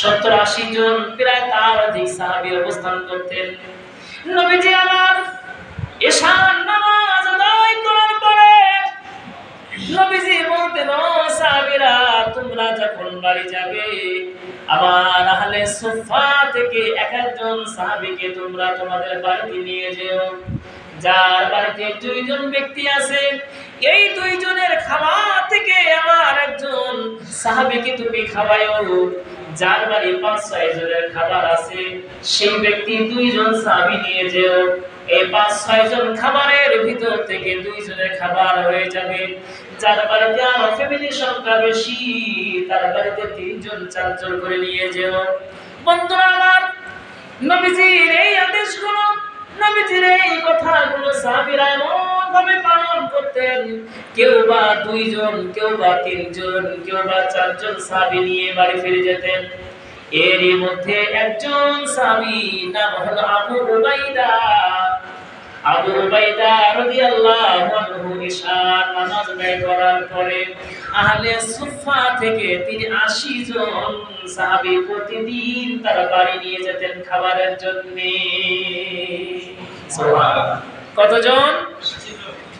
সত্তর আশি জন প্রায় তার অধিক সাহাবি অবস্থান করতেন। নবীজি আমার এশান নামাজ আদায় করার পরে নবীজি বলতেন, ও সাহাবীরা, তোমরা যখন বাড়ি যাবে, আমার আহলে সুফা থেকে এক একজন সাহাবীকে তোমরা তোমাদের বাড়িতে নিয়ে যেও। যার বাড়িতে দুইজন ব্যক্তি আছে, এই দুইজনের খাবার থেকে আমার একজন সাহাবীকে তুমি খাওয়াইও যার বাড়ি পাঁচ ছয় খাবার আছে, সেই ব্যক্তি দুইজন সাহাবী নিয়ে যেও। এই পাঁচ ছয় জন খাবারের ভিতর থেকে দুইজনের খাবার হয়ে যাবে। যার বাড়িতে আমার ফ্যামিলি সংখ্যা বেশি, তার বাড়িতে তিনজন, চারজন করে নিয়ে যেও। বন্ধুরা আমার, নবীজির এই আদেশগুলো, নবীজির এই কথাগুলো সাহাবীরা এমন ভাবে পালন করতেন? কেউ বা দুইজন কেউ বা তিনজন কেউ বা চারজন সাহাবী নিয়ে বাড়ি ফিরে যেতেন। এরই মধ্যে একজন সাহাবী নাম হলো আবু উবাইদা। আবু উবাইদা রাদিয়াল্লাহু আনহু ইশার নামাজ আদায় করার পরে আহলে সুফা থেকে তিনি 80 জন সাহাবী প্রতিদিন তার বাড়ি নিয়ে যেতেন খাবারের জন্য। কতজন?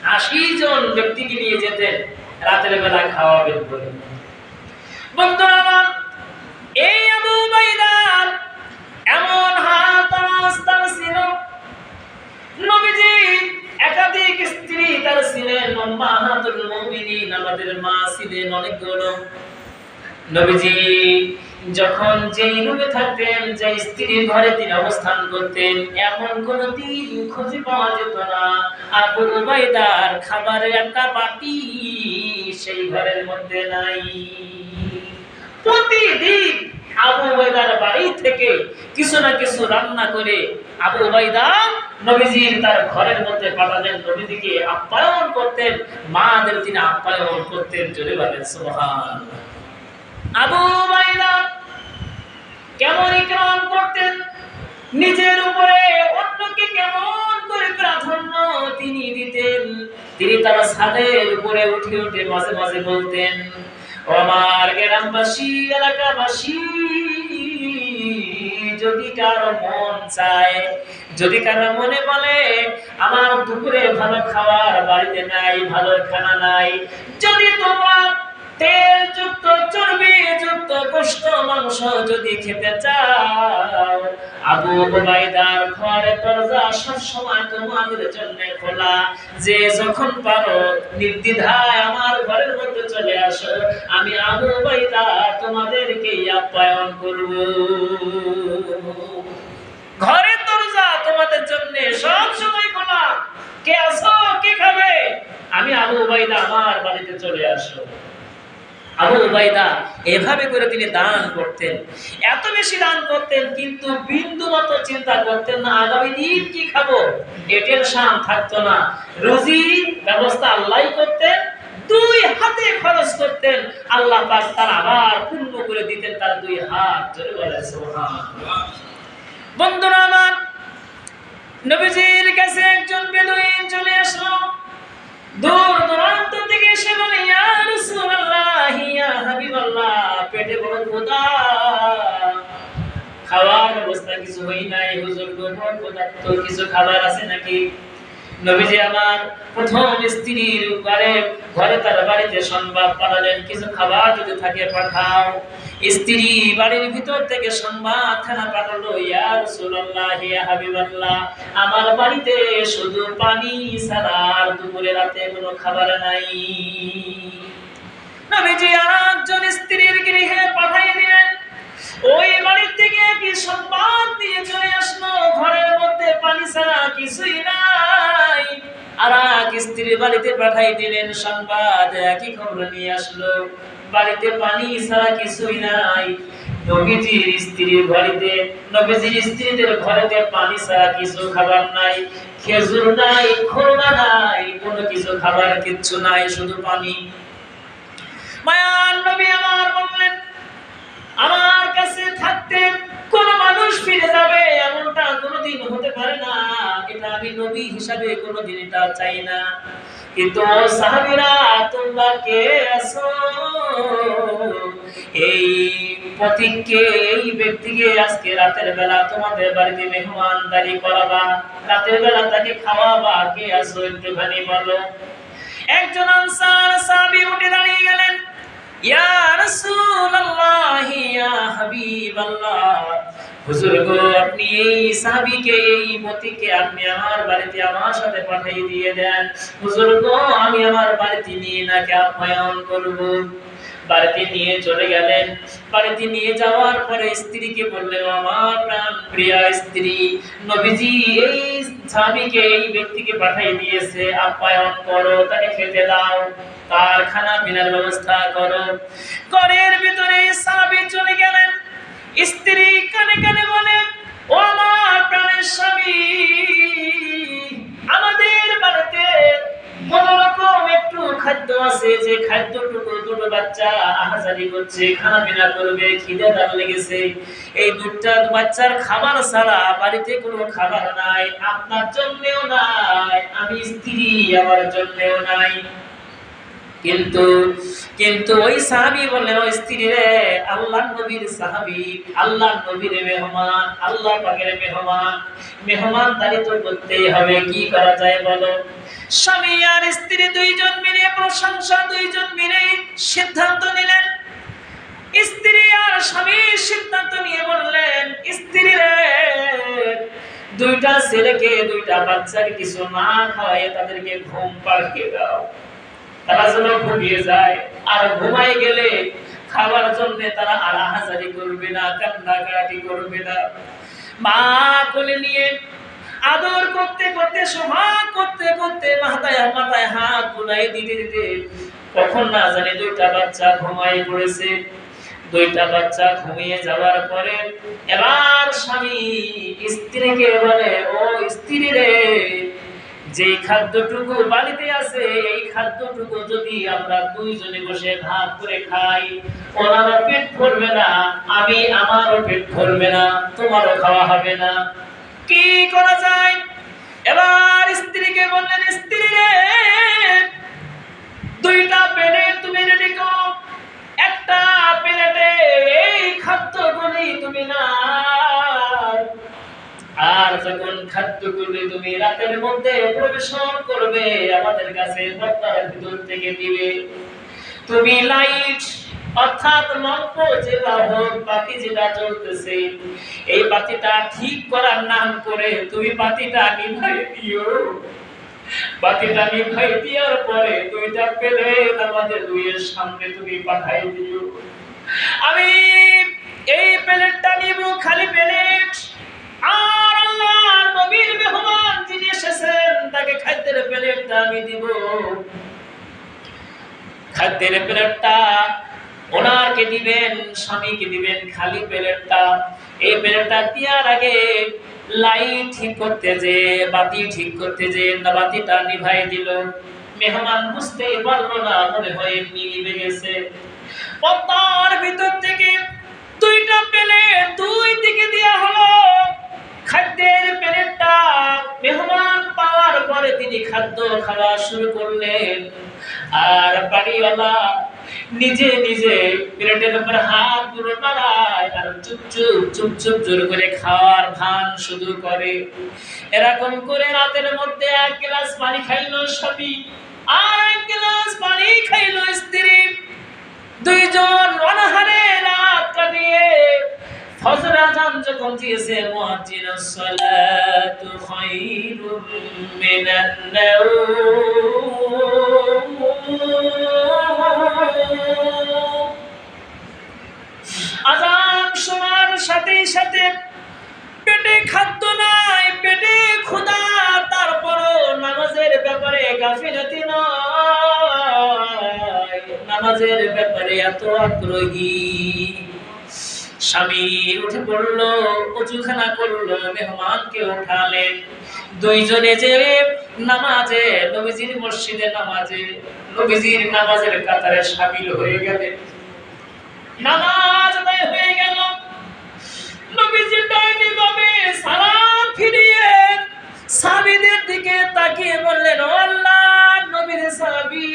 80 জন ব্যক্তিকে নিয়ে যেতেন রাতের বেলা খাওয়াবেন বলে। এই আবু উবাইদার এমন হাত রাস্তা ছিল। নবীজি একাধিক স্ত্রী তার ছিলেন উম্মাহাতুল মুমিনিন, আমাদের মা ছিলেন অনেকগুলো। নবীজি যখন যেই রুমে থাকতেন যে স্ত্রীর ঘরে তিনি অবস্থান করতেন, এমন কোন দিন খুঁজে পাওয়া যেত না। আবু উবাইদার খাবারের একটা বাটি সেই ঘরের মধ্যে নাই। প্রতিদিন আবু উবাইদার বাড়ি থেকে কিছু না কিছু রান্না করে আবু উবাইদা নবীজির তার ঘরের মধ্যে পাঠালেন নবীজিকে আপ্যায়ন করতেন, মাদের তিনি আপ্যায়ন করতেন, জোরে বলেন সুবহান আবু উবাইদা কেমন ইকরাম করতেন? নিজের উপরে অন্যকে কেমন করে প্রাধান্য তিনি দিতেন? তিনি তার ছাদের উপরে উঠে উঠে মাঝে মাঝে বলতেন আমার গ্রামবাসী, এলাকাবাসী, যদি কারও মন চায়, যদি কারও মনে বলে, আমার দুপুরে ভালো খাবার বাড়িতে নাই, ভালো খানা নাই, যদি তোমরা তেল যুক্ত চর্বি, যুক্ত গোশত মাংস যদি খেতে চাও, আবু উবাইদার ঘরে দরজা সব সময় তোমাদের জন্য খোলা। যে যখন পারো, নির্দ্বিধায় আমার ঘরের মধ্যে চলে আসো। আমি আবু উবাইদা তোমাদেরকে আপ্যায়ন করব। ঘরের দরজা তোমাদের জন্য সব সময় খোলা। কে আসো, কে খাবে? আমি আবু উবাইদা আমার বাড়িতে চলে আসো। আবু উবাইদা এভাবে করে তিনি দান করতেন। এত বেশি দান করতেন, কিন্তু বিন্দু মতো চিন্তা করতেন না, আগামী দিন কি খাব? এ থাকতো না। রুজি ব্যবস্থা আল্লাহ করতেন, দুই হাতে খরচ করতেন। আল্লাহ পাক তার আবার পূর্ণ করে দিতেন তার দুই হাত। জোরে বলে সুবহানাল্লাহ। বন্ধুরা আমার, নবীজির কাছে একজন বেদুইন চলে আসলো। দূর দূরান্ত থেকে এসে বলে, ইয়া রাসূলুল্লাহ, ইয়া পেটে বড় ক্ষুধা খাওয়ার অবস্থা কিছু হই নাই, হুজুর গো বড় তো কিছু খাবার আছে নাকি? নবীজি আমার প্রথম স্ত্রীর ঘরে ঘরে তার বাড়িতে সংবাদ পাঠালেন, কিছু খাবার যদি থাকে পাঠাও। স্ত্রী বাড়ির ভিতর থেকে সংবাদ ইয়া ইয়া হাবিবাল্লাহ, আমার বাড়িতে শুধু পানি ছাড়া আর রাতে কোনো খাবার নাই। স্ত্রীর গৃহে ওই বাড়ি থেকে কি সংবাদ নিয়ে চলে আসলো, ঘরের মধ্যে পানি ছাড়া কিছুই স্ত্রীর বাড়িতে পাঠাই দিলেন সংবাদ একই খবর নিয়ে আসলো। বাড়িতে পানি ছাড়া কিছুই নাই। কিছু খাবার কিছু নাই, শুধু পানি। মায়ার নবী আমার আমার কাছে থাকতে কোন মানুষ ফিরে যাবে, এমনটা কোনোদিন হতে পারে না। এটা আমি নবী হিসাবে কোনোদিন এটা চাই না। কিন্তু সাহাবীরা, তোমরা কে আছো? এই পথিককে, এই ব্যক্তিকে আজকে রাতের বেলা তোমাদের বাড়িতে মেহমানদারি করাবা, রাতের বেলা তাকে খাওয়াবা। কে আসো একটুখানি বলো। একজন আনসার সাহাবী উঠে দাঁড়িয়ে গেলেন। ইয়া রাসূলুল্লাহ, ইয়া হাবিবাল্লাহ। এই সাহাবীকে, এই আপনি আমার বাড়িতে আমার সাথে পাঠিয়ে দিয়ে দেন। হুজুর আমি আমার বাড়িতে নিয়ে নাকি আপ্যায়ন করব? বাড়িতে নিয়ে চলে গেলেন। বাড়িতে নিয়ে যাওয়ার পরে স্ত্রীকে বললেন, আমার প্রাণ প্রিয়া স্ত্রী, নবীজি এই স্বামীকে এই ব্যক্তিকে পাঠিয়ে দিয়েছে। আপ্যায়ন করো, তাকে খেতে দাও। তার খানা ব্যবস্থা করো। ঘরের ভিতরে স্বামী চলে গেলেন। স্ত্রী কানে কানে বলে, ও আমার প্রাণের স্বামী, আমাদের বাড়িতে কোন রকম একটু খাদ্য আছে, যে খাদ্যটুকু দুটো বাচ্চা আহাজারি করছে খানা পিনা করবে, খিদে তার লেগেছে। এই দুটা বাচ্চার খাবার ছাড়া বাড়িতে কোনো খাবার নাই, আপনার জন্যেও নাই, আমি স্ত্রী, আমার জন্যেও নাই। কিন্তু কিন্তু ওই সাহাবী বললেন, ওই স্ত্রী রে আল্লাহ নবীর সাহাবী আল্লাহ নবীর মেহমান আল্লাহ পাকের মেহমান মেহমান দারি তো করতেই হবে, কি করা যায় বলো? স্বামী আর স্ত্রী দুইজন মিলে, প্রশংসা দুইজন মিলে সিদ্ধান্ত নিলেন। স্ত্রী আর স্বামী সিদ্ধান্ত নিয়ে বললেন, স্ত্রী রে, দুইটা ছেলেকে, দুইটা বাচ্চার কিছু না খাওয়াই তাদেরকে ঘুম পাড়িয়ে দাও। তারা যেন ঘুমিয়ে যায় আর ঘুমাই গেলে খাবার জন্য তারা আর আহাজারি করবে না, কান্নাকাটি করবে না। মা কোলে নিয়ে আদর করতে করতে সোহাগ করতে করতে মাথায় মাথায় হাত বুলাই দিতে দিতে কখন না জানি দুইটা বাচ্চা ঘুমাই পড়েছে। দুইটা বাচ্চা ঘুমিয়ে যাওয়ার পরে এবার স্বামী স্ত্রীকে বলে, ও স্ত্রী রে যে খাদ্যটুকু বাড়িতে আছে, এই খাদ্যটুকু যদি আমরা দুইজনে বসে ভাগ করে খাই, ওনারও পেট ভরবে না, আমি আমারও পেট ভরবে না, তোমারও খাওয়া হবে না। কি করা যায়? এবার স্ত্রীকে বললেন, স্ত্রী রে, দুইটা প্লেট তুমি রেডি করো। একটা প্লেটে এই খাদ্যগুলি তুমি না যখন খাদ্যগুলি তুমি রাতের মধ্যে পরিবেশন করবে, আমাদের কাছে বক্তার ভিতর থেকে দিবে। তুমি লাইট, অর্থাৎ লম্প বাতি যেটা চলতেছে এই বাতিটা ঠিক করার নাম করে তুমি বাতিটা নিভাই দিও। বাতিটা নিভাই দেওয়ার পরে দুইটা পেলে আমাদের দুইয়ের সামনে তুমি পাঠাই দিও। আমি এই প্লেটটা নিব, খালি প্লেট। আর নবীর মেহমান যিনি এসেছেন, তাকে খাদ্যের প্লেটটা আমি দিব। খাদ্যের প্লেটটা ওনারকে দিবেন, স্বামীকে দিবেন, খালি প্লেটটা। এই প্লেটটা দেওয়ার আগে লাইট ঠিক করতে যে, বাতি ঠিক করতে যে বাতিটা নিভাই দিল। মেহমান বুঝতেই পারল না, মনে হয় এমনি নিভে গেছে। পদ্মার ভিতর থেকে দুইটা প্লেট দুই দিকে দেওয়া হলো। খাদ্যের প্লেটটা মেহমান পাওয়ার পরে তিনি খাদ্য খাওয়া শুরু করলেন। আর বাড়িওয়ালা নিজে নিজে প্লেটের উপর হাত পুরো নাড়ায় আর চুপ চুপ চুপ চুপ জোর করে খাওয়ার ভান শুধু করে। এরকম করে রাতের মধ্যে এক গ্লাস পানি খাইলো সবই আর এক গ্লাস পানি খাইলো স্ত্রী। দুইজন অনাহারে রাত কাটিয়ে ফজর আজান যখন দিয়েছে মুয়াজ্জিন সালাতু খায়রুম মিনান আজান শোনার সাথে সাথে পেটে খাদ্য নাই, পেটে ক্ষুধা, তারপরও নামাজের ব্যাপারে গাফিলতি নয় নামাজের ব্যাপারে এত আগ্রহী। স্বামী উঠে পড়ল, উঁচুখানা করল, মেহমানকে উঠালেন। দুইজনে যে নামাজে, নবীজির মসজিদে নামাজে, নবীজির নামাজের কাতারে সামিল হয়ে গেলেন। নামাজ আদায় হয়ে গেল। নবীজি ডাইনি ভাবে সালাম ফিরিয়ে সাবিদের দিকে তাকিয়ে বললেন আল্লাহ, নবীর সাবি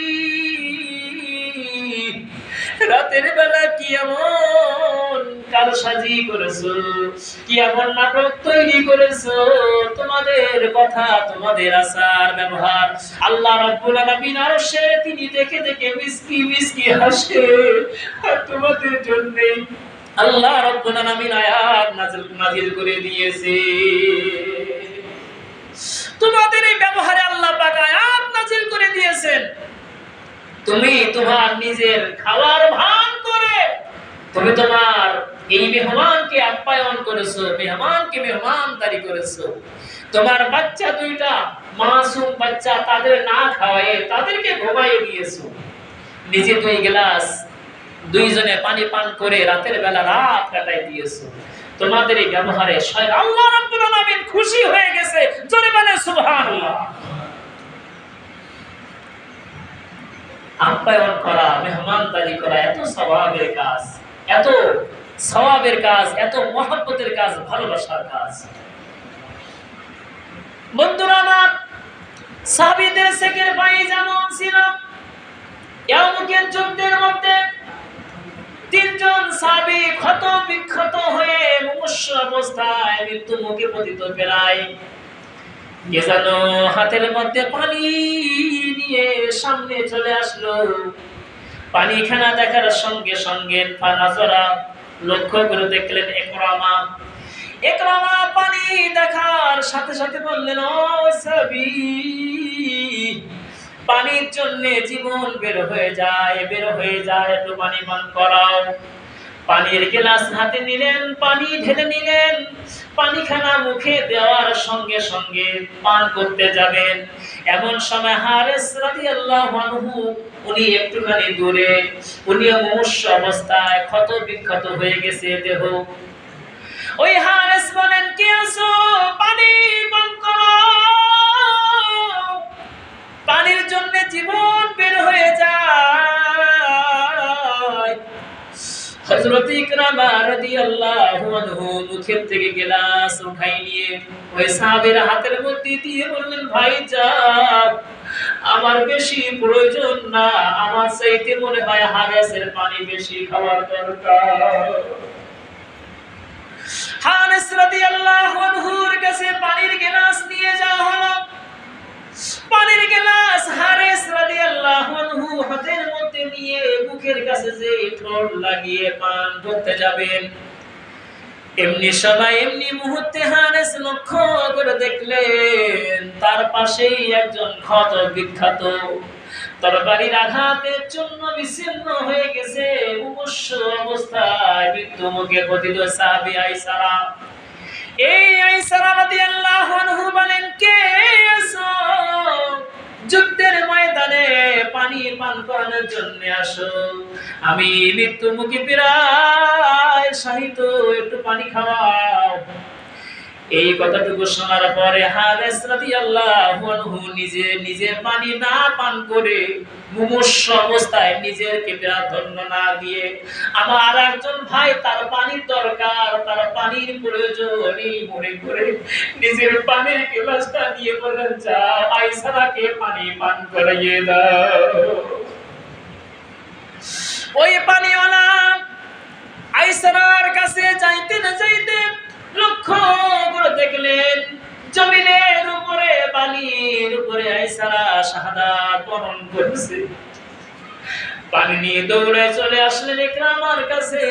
রাতের বেলা কি এমন তৈরি করেছ? কি এমন নাটক তৈরি করেছ? তোমাদের কথা, তোমাদের আচার, ব্যবহার। আল্লাহ রাব্বুল আলামিন আরশে তিনি দেখে দেখে মিসকি মিসকি হাসে। আর তোমাদের জন্য আল্লাহ রাব্বুল আলামিন আয়াত নাজিল নাজিল করে দিয়েছে। তোমাদের এই ব্যবহারে আল্লাহ পাক আয়াত নাজিল করে দিয়েছেন। তুমি তোমার নিজের খাওয়ার ভান করে, তুমি তোমার এই মেহমানকে আপ্যায়ন করেছ, মেহমানকে মেহমানদারি করেছ। তোমার বাচ্চা দুইটা, মাসুম বাচ্চা তাদের না খাওয়ায়ে তাদেরকে ঘুমাইয়ে দিয়েছ। নিজে দুই গ্লাস দুইজনে পানি পান করে রাতের বেলা রাত কাটাই দিয়েছ। তোমাদের এই ব্যবহারে আল্লাহ রাব্বুল আলামিন খুশি হয়ে গেছে। জোরে বলে সুবহানাল্লাহ। আপ্যায়ন করা, মেহমানদারি করা, এত স্বভাবের কাজ, এত স্বভাবের কাজ, এত কাজ, ভালোবাসার কাজ। বন্ধুরা ভাই যেমন ছিল যুদ্ধের মধ্যে তিনজন সাবি ক্ষত বিক্ষত হয়ে মুমূর্ষ অবস্থায় মৃত্যু মুখে পতিত বেলায় হাতের মধ্যে পানি নিয়ে সামনে চলে আসলো। দেখার সঙ্গে সঙ্গে নাজরা লক্ষ্য করে দেখলেন একরামা। একরামা পানি দেখার সাথে সাথে বললেন, ও পানির জন্য জীবন বের হয়ে যায়, বের হয়ে যায়, একটু পানি পান করাও। পানির গ্লাস হাতে নিলেন, পানি ঢেলে নিলেন, পানিখানা মুখে দেওয়ার সঙ্গে সঙ্গে পান করতে যাবেন। এমন সময় হারেস রাদিয়াল্লাহু আনহু, উনি একটুখানি দূরে উনি মুমূর্ষ অবস্থায় ক্ষত বিক্ষত হয়ে গেছে দেহ। ওই হারেস বলেন, কে আছো? পানি পান করো। পানির জন্য জীবন বের হয়ে যায় হযরত ইকরামা রাদিয়াল্লাহু আনহু মুখের থেকে গ্লাস উঠাই নিয়ে ওই সাহাবীর হাতের মধ্যে দিয়ে বললেন, ভাই যাও আমার বেশি প্রয়োজন না। আমার চাইতে মনে হয় হারেসের পানি বেশি খাওয়ার দরকার। হারেস রাদিয়াল্লাহু আনহুর কাছে পানির গ্লাস নিয়ে যাওয়া হলো। পানির গ্লাস হারেস রাদিয়াল্লাহু আনহু হাতের নিয়ে মুখের কাছে যে ঠোঁট লাগিয়ে পান করতে যাবেন। এমনি সময় এমনি মুহূর্তে হারেস লক্ষ্য করে দেখলেন, তার পাশেই একজন ক্ষত বিখ্যাত। তরবারির আঘাতের জন্য বিচ্ছিন্ন হয়ে গেছে মুমূর্ষ অবস্থায় মৃত্যু মুখে পতিত সাহাবী আইসারা। এই আইসারা রাদিয়াল্লাহু আনহু বলেন, কে আছো যুদ্ধের ময়দানে পানি পান করানোর জন্য আসো। আমি মৃত্যু মুখে প্রায় সাহিত্য একটু পানি খাওয়াও এই কথাটুকু শোনার পরে হারেস রাদিয়াল্লাহু আনহু নিজে নিজে পানি না পান করে মুমূর্ষ অবস্থায় নিজের প্রাধান্য না দিয়ে আমার একজন ভাই তার পানির দরকার, তার পানির প্রয়োজন এই মনে করে নিজের পানির গ্লাসটা দিয়ে বললেন, যাও, আইসারাকে পানি পান করাইয়ে দাও। ওই পানিওয়ালা আইসারার কাছে যাইতে না যাইতে লক্ষ্য করে দেখলেন। জমিনের উপরে বালির উপরে আইসারা করছে। পানি নিয়ে দৌড়ে চলে আসলেন ইকরামার কাছে।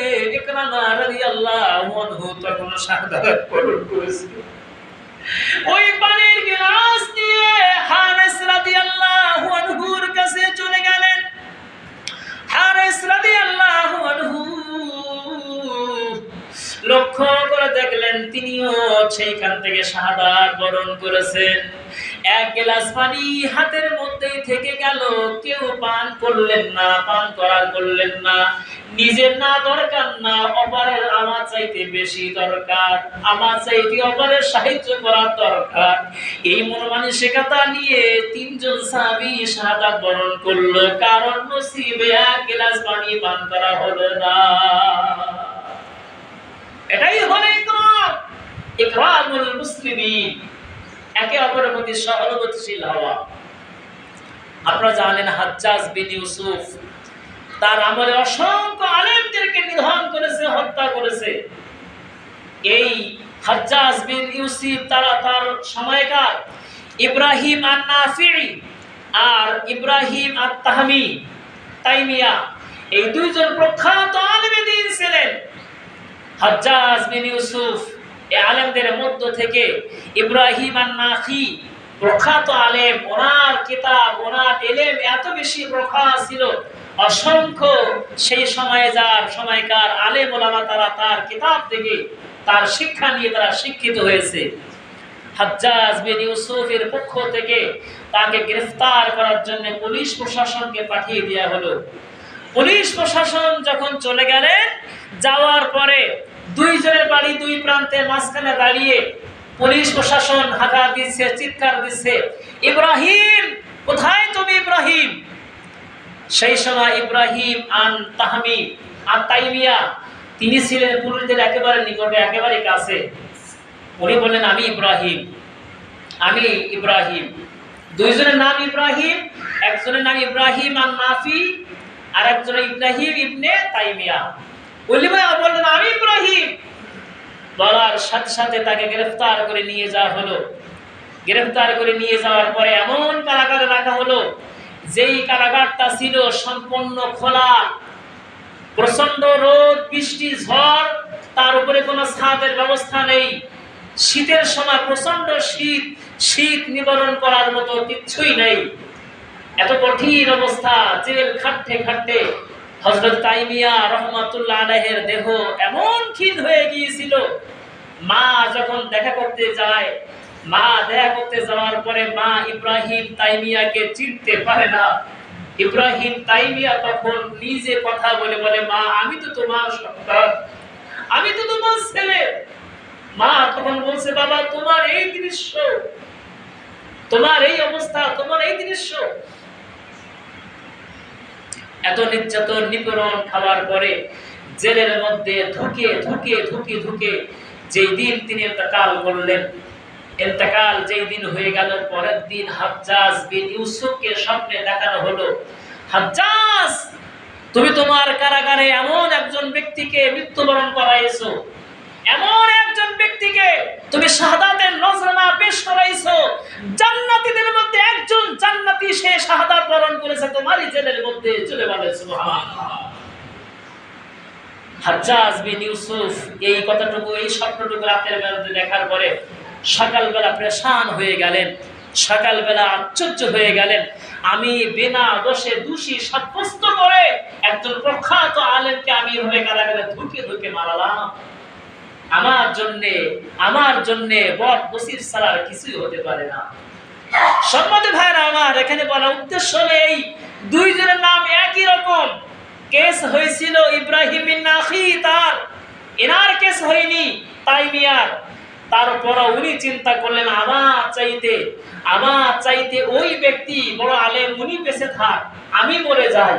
তখন শাহাদাত বরণ ওই পানির গ্লাস নিয়ে হারেস রাদিয়াল্লাহু কাছে চলে গেলেন। হারেস দেখলেন তিনিও সেইখান থেকে শাহাদাত বরণ করেছেন। এক গ্লাস পানি হাতের মধ্যে থেকে গেল। কেউ পান করলেন না, পান করার করলেন না। নিজের না দরকার না, অপরের আমার চাইতে বেশি দরকার। আমার চাইতে অপরের সাহায্য করার দরকার। এই মন মানসিকতা নিয়ে তিনজন সাহাবী শাহাদাত বরণ করল। কারণ নসিবে এক গ্লাস পানি পান করা হলো না। এটাই হলো ইকরাম ইকরামুল মুসলিমিন। একে অপরের প্রতি সহানুভূতিশীল হওয়া। আপনারা জানেন হাজ্জাজ বিন ইউসুফ, তার আমলে অসংখ্য আলেমদেরকে নিধন করেছে, হত্যা করেছে। এই হাজ্জাজ বিন ইউসিফ, তারা তার সময়কার ইব্রাহিম আর নাফি আর ইব্রাহিম আর তাহমি তাইমিয়া, এই দুইজন প্রখ্যাত আলেমে দিন ছিলেন। হাজ্জাজ বিন ইউসুফ এই আলেমদের মধ্য থেকে ইব্রাহিম আর নাফি প্রখ্যাত আলেম, ওনার কিতাব, ওনার এলেম এত বেশি প্রখ্যাত ছিল, অসংখ্য সেই সময়ে যার সময়কার আলেম ওলামা তারা তার কিতাব থেকে তার শিক্ষা নিয়ে তারা শিক্ষিত হয়েছে। হাজ্জাজ বিন ইউসুফের পক্ষ থেকে তাকে গ্রেফতার করার জন্য পুলিশ প্রশাসনকে পাঠিয়ে দেওয়া হলো। পুলিশ প্রশাসন যখন চলে গেলেন, যাওয়ার পরে দুইজনের বাড়ি দুই প্রান্তে মাঝখানে দাঁড়িয়ে পুলিশ প্রশাসন হাঁকা দিচ্ছে, চিৎকার দিচ্ছে, ইব্রাহিম, কোথায় তুমি ইব্রাহিম? সেই সময় ইব্রাহিম আন তাহমি আর তাইমিয়া, তিনি ছিলেন পুরুষদের একেবারে নিকটে, একেবারে কাছে। উনি বললেন, আমি ইব্রাহিম আমি ইব্রাহিম। দুইজনের নাম ইব্রাহিম, একজনের নাম ইব্রাহিম আর নাফি আর একজনের ইব্রাহিম ইবনে তাইমিয়া। বললি ভাই বললেন, আমি ইব্রাহিম। বলার সাথে সাথে তাকে গ্রেফতার করে নিয়ে যাওয়া হলো। গ্রেফতার করে নিয়ে যাওয়ার পরে এমন কারাগারে রাখা হলো, যেই কারাগারটা ছিল সম্পূর্ণ খোলা। প্রচণ্ড রোদ, বৃষ্টি, ঝড়, তার উপরে কোনো ছাদের ব্যবস্থা নেই। শীতের সময় প্রচণ্ড শীত শীত নিবারণ করার মতো কিচ্ছুই নেই। এত কঠিন অবস্থা, জেল খাটতে খাটতে হজরত তাইমিয়া রহমাতুল্লাহ আলাইহের দেহ এমন ক্ষীণ হয়ে গিয়েছিল। মা যখন দেখা করতে যায়, মা দেখা করতে যাওয়ার পরে মা ইব্রাহিম তাইমিয়াকে চিনতে পারে না। ইব্রাহিম তাইমিয়া তখন নিজে কথা বলে বলে, মা, আমি তো তোমার সন্তান, আমি তো তোমার ছেলে। মা তখন বলছে, বাবা, তোমার এই দৃশ্য, তোমার এই অবস্থা, তোমার এই দৃশ্য এত নির্যাতন, নিপীড়ন খাওয়ার পরে জেলের মধ্যে ঢুকে ঢুকে ঢুকে ঢুকে যেই দিন তিনি ইন্তেকাল করলেন ইন্তেকাল যেই দিন হয়ে গেল, পরের দিন হাজ্জাজ বিন ইউসুফকে স্বপ্নে দেখানো হলো। হাজ্জাজ, তুমি তোমার কারাগারে এমন একজন ব্যক্তিকে মৃত্যুবরণ করাইছো, এমন একজন ব্যক্তিকে তুমি শাহাদাতের নজরানা পেশ করাইছো, জান্নাতীদের একজন জান্নাতি সে শাহাদাত বরণ করেছে, তোমারই জেলের মধ্যে চলে বলে হাজ্জাজ বিন ইউসুফ এই কথাটুকু, এই স্বপ্নটুকু রাতের বেলাতে দেখার পরে সকালবেলা প্রেশান হয়ে গেলেন, সকালবেলা আশ্চর্য হয়ে গেলেন। আমি বিনা দোষে দোষী সাব্যস্ত করে একজন প্রখ্যাত আলেমকে আমি এভাবে কারাগারে ধুকে ধুকে মারালাম। আমার জন্যে আমার জন্যে বট বসির সালার কিছুই হতে পারে না। সম্মতি ভাইরা আমার, এখানে বলা উদ্দেশ্য নেই। দুইজনের নাম একই রকম। কেস হয়েছিল ইব্রাহিম তার। এনার কেস হয়নি তাইমিয়ার তারপর উনি চিন্তা করলেন, আমার চাইতে আমার চাইতে ওই ব্যক্তি বড় আলেম, উনি বেঁচে থাক, আমি মরে যাই।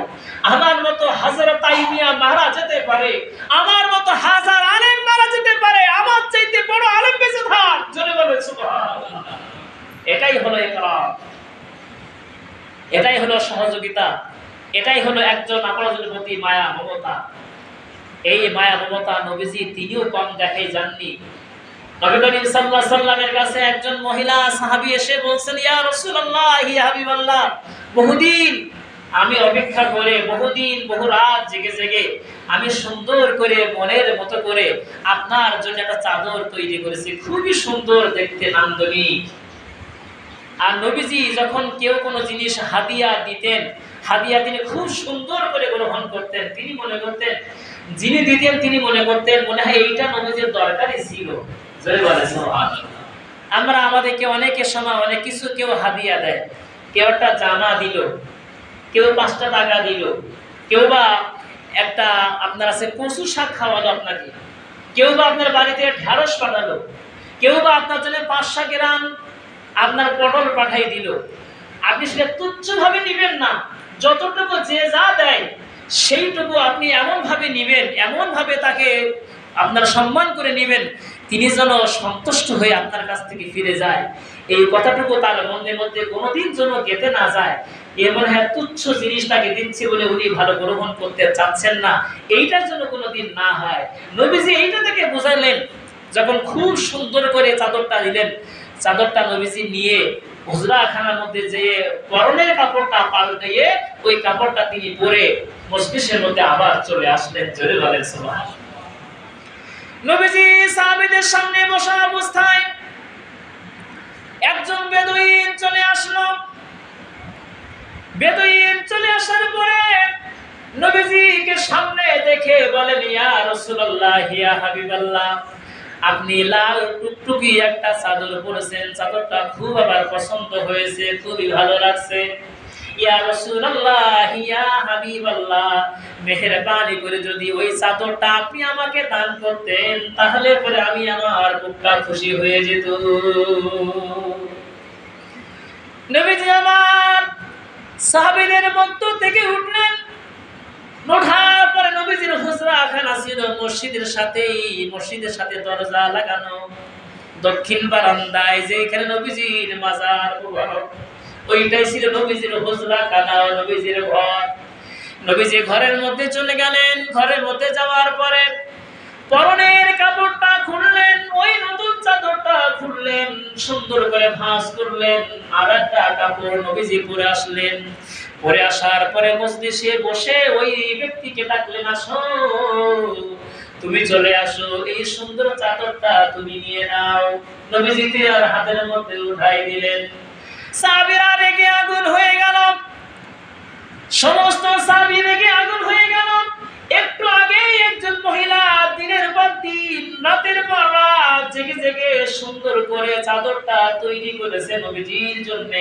আমার মতো হাজার তাইমিয়া মারা যেতে পারে, আমার মতো হাজার আলেম মারা যেতে পারে, আমার চাইতে বড় আলেম বেঁচে থাক। জোরে বলে। এটাই হলো একরাম এটাই হলো সহযোগিতা। এটাই হলো একজন আপনাদের প্রতি মায়া, মমতা। এই মায়া, মমতা নবীজি তিনিও কম দেখে যাননি। বহুদিন আমি অপেক্ষা করে, বহুদিন, বহু রাত জেগে জেগে আমি সুন্দর করে মনের মতো করে আপনার জন্য একটা চাদর তৈরি করেছি। খুবই সুন্দর দেখতে, নান্দনিক। আর নবীজি যখন কেউ কোনো জিনিস হাদিয়া দিতেন, হাদিয়া তিনি খুব সুন্দর করে গ্রহণ করতেন, তিনি মনে করতেন, যিনি দিতেন তিনি মনে করতেন, মনে হয় এইটা নবীজির দরকারই ছিল। আমরা আমাদেরকে অনেকের সময় অনেক কিছু কেউ হাদিয়া দেয়, কেউ একটা জামা দিল, কেউ পাঁচটা টাকা দিল, কেউ বা একটা আপনার আছে কচু শাক খাওয়ালো আপনাকে, কেউ বা আপনার বাড়িতে ঢ্যাঁড়স পাঠালো কেউ বা আপনার জন্য পাঁচশো গ্রাম আপনার পটল পাঠাই দিল। আপনি সেটা তুচ্ছভাবে নিবেন না। যতটুকু যে যা দেয়, সেইটুকু আপনি এমনভাবে নিবেন, এমনভাবে তাকে আপনার সম্মান করে নেবেন, তিনি যেন সন্তুষ্ট হয়ে আপনার কাছ থেকে ফিরে যায়। এই কথাটুকু তার মনের মধ্যে কোনোদিন যেন গেতে না যায়। এ মনে হয় তুচ্ছ জিনিস তাকে দিচ্ছে বলে উনি ভালো গ্রহণ করতে চাচ্ছেন না। এইটার জন্য কোনোদিন না হয়। নবীজি এইটা থেকে বোঝালেন, যখন খুব সুন্দর করে চাদরটা দিলেন চাদরটা নবীজি নিয়ে হুজরা খানার মধ্যে যে পরনের কাপড়টা পাল্টিয়ে ওই কাপড়টা তিনি পরে মস্তিষ্কের মধ্যে আবার চলে আসলেন, জোরে বলেন নবীজি সাহাবীদের সামনে বসা অবস্থায় একজন বেদুইন চলে আসলো। বেদুইন চলে আসার পরে নবীজিকে সামনে দেখে বলেন, ইয়া রাসূলুল্লাহ, ইয়া হাবিবাল্লাহ। আপনি লাল টুকটুকি একটা চাদর পরেছেন, চাদরটা খুব আমার পছন্দ হয়েছে, খুবই ভালো লাগছে। ওই চাদরটা আপনি আমাকে দান করতেন, তাহলে পরে আমি আমার বুকটা খুশি হয়ে যেত। থেকে উঠলেন নবীজির ছিল মসজিদের সাথেই, মসজিদের সাথে দরজা লাগানো। দক্ষিণ বারান্দায় যেখানে নবীজির মাজার ওইটাই ছিল নবীজির হুজরা কানা নবীজির ঘর। নবীজি ঘরের মধ্যে চলে গেলেন। ঘরের মধ্যে যাওয়ার পরে পরনের কাপড়টা খুললেন, ওই নতুন চাদরটা খুললেন, সুন্দর করে ভাঁজ করলেন আর একটা কাপড় নবীজি পরে আসলেন। পরে আসার পরে মজলিসে বসে ওই ব্যক্তিকে ডাকলেন, আসো, তুমি চলে আসো, এই সুন্দর চাদরটা তুমি নিয়ে নাও। নবীজি আর হাতের মধ্যে উঠাই দিলেন। সাবিরা রেগে আগুন হয়ে গেল। সমস্ত সাবি রেগে আগুন হয়ে গেল। একটু আগেই একজন মহিলা দিনের পর দিন রাতের পর রাত জেগে জেগে সুন্দর করে চাদরটা তৈরি করেছে নবীজির জন্য।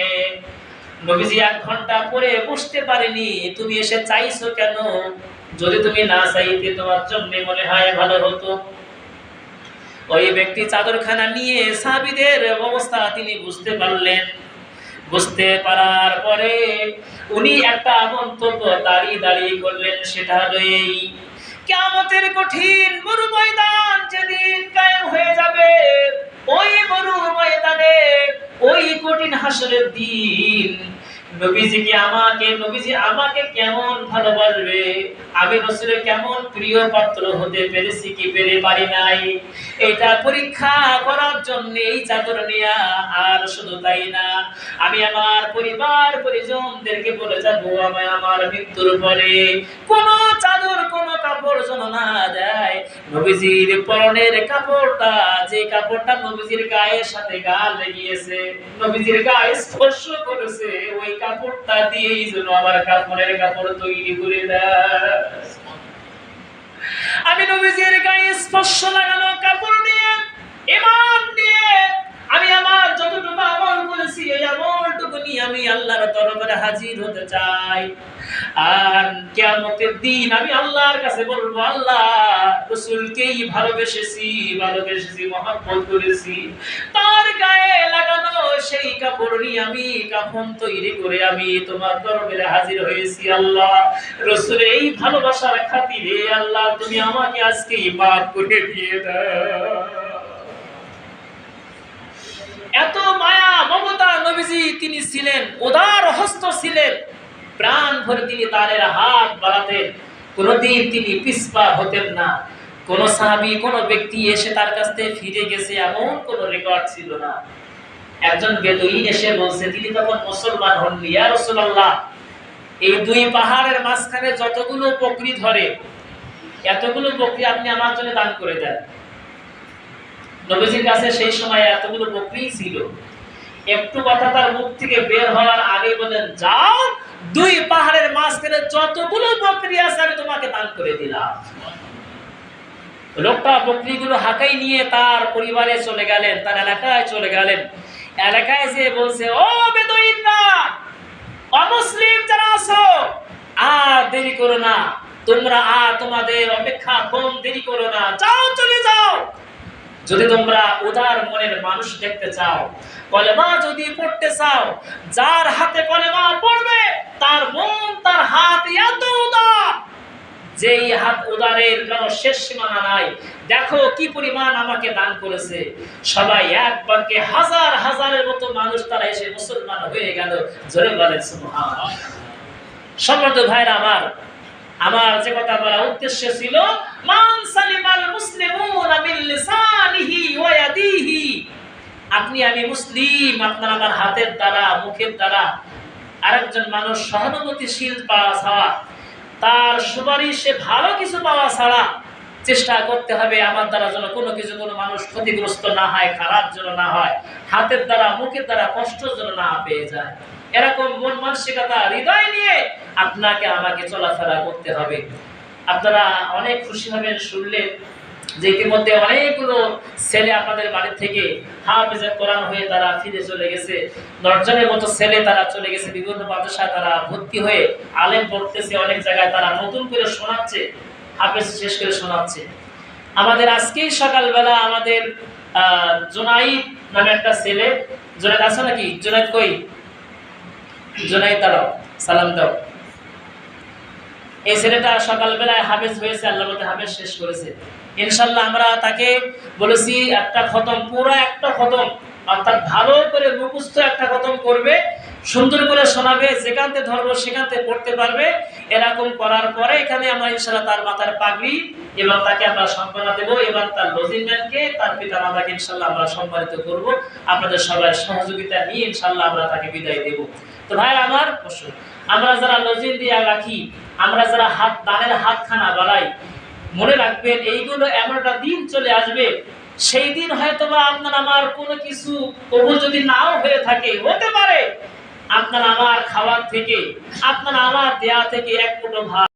নবীজি এক ঘণ্টা পরে বসতে পারেনি, তুমি এসে চাইছো কেন? যদি তুমি না চাইতে তোমার জন্য মনে হয় ভালো হতো। ওই ব্যক্তি চাদরখানা নিয়ে সাহাবীদের অবস্থা তিনি বুঝতে পারলেন। বুঝতে পারার পরে উনি একটা মন্তব্য দাঁড়িয়ে দাঁড়িয়ে করলেন, সেটা হলো এই কেমতের কঠিন মরু ময়দান যেদিন কায়েম হয়ে যাবে, ওই মরু ময়দানে ওই কঠিন হাসরের দিন নবীজি কি আমাকে, নবীজি আমাকে কেমন ভালোবাসবে? আমি কেমন প্রিয় পাত্র হতে পেরেছি কি পেরে পারি নাই? এটা পরীক্ষা করার জন্য এই চাদর নিয়া আর শুধু তাই না, আমি আমার পরিবার, পরিজনদেরকে বলে যাব, আমি আমার মৃত্যুর পরে কোন চাদর, কোন কাপড় যেন না দেয়। নবীজির পরনের কাপড়টা, যে কাপড়টা নবীজির গায়ের সাথে গা লেগিয়েছে, নবীজির গায়ে স্পর্শ করেছে, ওই কাপড়টা দিয়েই জন্য আমার কাপড়ের কাপড় তৈরি করে দেয়। আমি নবীজির গায়ে স্পর্শ লাগানো কাপড় নিয়ে, ইমান দিয়ে আমি আমার যতটুকু আমল করেছি, এই আমলটুকু নিয়ে আমি আল্লাহর দরবারে হাজির হতে চাই। আর কিয়ামতের দিন আমি আল্লাহর কাছে বলব, আল্লাহ, রসুলকেই ভালোবেসেছি ভালোবেসেছি, মহব্বত করেছি। তার গায়ে লাগানো সেই কাপড় নিয়ে আমি কাফন তৈরি করে আমি তোমার দরবারে হাজির হয়েছি, আল্লাহ। রসুল এই ভালোবাসার খাতিরে, আল্লাহ, তুমি আমাকে আজকে মাফ করে দিয়ে দাও। এত মায়া, মমতা নবীজি তিনি ছিলেন, উদার হস্ত ছিলেন। প্রাণ ভরে তিনি তারের হাত বাড়াতেন। কোনোদিন তিনি পিসপা হতেন না। কোন সাহাবি, কোন ব্যক্তি এসে তার কাছ থেকে ফিরে গেছে, এমন কোন রেকর্ড ছিল না। একজন বেদুইন এসে বলছে, তিনি তখন মুসলমান হন ইয়া রাসূলুল্লাহ। এই দুই পাহাড়ের মাঝখানে যতগুলো বকরি ধরে, এতগুলো বকরি আপনি আমার জন্য দান করে দেন। নবীজির কাছে সেই সময় এতগুলো বকরি ছিল। একটু কথা তার মুখ থেকে বের হওয়ার আগে বলেন যাও, দুই পাহাড়ের মাঝখানে যতগুলো বকরি আছে আমি তোমাকে দান করে দিলাম। লোকটা বকরিগুলো হাঁকাই নিয়ে তার পরিবারে চলে গেলেন, তার এলাকায় চলে গেলেন। এলাকায় যে বলছে, ও বেদইনরা অমুসলিম যারা আছো, আর দেরি করো না, তোমরা আর তোমাদের অপেক্ষা কম দেরি করো না। যাও, চলে যাও। যদি তোমরা উদার মনের মানুষ দেখতে চাও, কলেমা যদি পড়তে চাও, যার হাতে কলেমা পড়বে, তার মন, তার হাত এত উদার। যেই হাত উদারের কোন শেষ সীমানা নাই, দেখো কি পরিমাণ আমাকে দান করেছে। সবাই এক বাক্যে হাজার, হাজারের মতো মানুষ তারা এসে মুসলমান হয়ে গেল। জোরে বলেন সম্মানিত ভাইরা আমার আমার যে কথা বলা উদ্দেশ্য ছিল আপনি, আমি মুসলিম, আপনার আমার হাতের দ্বারা, মুখের দ্বারা আরেকজন মানুষ সহানুভূতিশীল পাওয়া ছাড়া, তার সুপারিশে ভালো কিছু পাওয়া ছাড়া চেষ্টা করতে হবে, আমার দ্বারা যেন কোনো কিছু কোনো মানুষ ক্ষতিগ্রস্ত না হয়, খারাপ যেন না হয়, হাতের দ্বারা, মুখের দ্বারা কষ্ট যেন না পেয়ে যায়। এরকম মন মানসিকতা হৃদয় নিয়ে আপনাকে আমাকে চলাফেরা করতে হবে। আপনারা অনেক খুশি হবেন শুনলে যে ইতিমধ্যে অনেকগুলো ছেলে আপনাদের বাড়ি থেকে হাফেজে কোরআন হয়ে তারা ফিরে চলে গেছে। দশজনের মতো ছেলে তারা চলে গেছে। বিভিন্ন মাদ্রাসায় তারা ভর্তি হয়ে আলেম পড়তেছে অনেক জায়গায় তারা নতুন করে শোনাচ্ছে হাফেজ শেষ করে শোনাচ্ছে। আমাদের আজকেই সকালবেলা আমাদের আহ, জোনাইদ নামে একটা ছেলে জোনাইদ আছে নাকি? জোনাইদ কই? জোনাইদ তারাও, সালাম দাও। এই ছেলেটা সকালবেলায় হাফেজ হয়েছে, আল্লাহ বলতে হাফেজ শেষ করেছে। ইনশাল্লাহ আমরা তাকে বলেছি, একটা খতম, পুরো একটা খতম। অর্থাৎ ভালো করে মুখস্থ একটা খতম করবে সুন্দর করে শোনাবে, যেখানতে ধরবো সেখানতে পড়তে পারবে। এরকম করার পরে এখানে আমরা ইনশাল্লাহ তার মাথার পাগড়ি এবং তাকে আমরা সম্মাননা দেবো এবং তার লজিনম্যানকে তার পিতা মাতাকে ইনশাল্লাহ আমরা সম্মানিত করব। আপনাদের সবার সহযোগিতা নিয়ে ইনশাল্লাহ আমরা তাকে বিদায় দেব। তো ভাই, আমার অবশ্যই আমরা যারা লজিন দিয়ে রাখি, আমরা যারা হাত, দানের হাতখানা বাড়াই, মনে রাখবেন, এইগুলো এমন একটা দিন চলে আসবে, সেই দিন হয়তো বা আপনার আমার কোনো কিছু কবুল যদি নাও হয়ে থাকে, হতে পারে। আপনার আমার খাওয়ার থেকে আপনার আমার দেয়া থেকে এক ফুটো ভাত।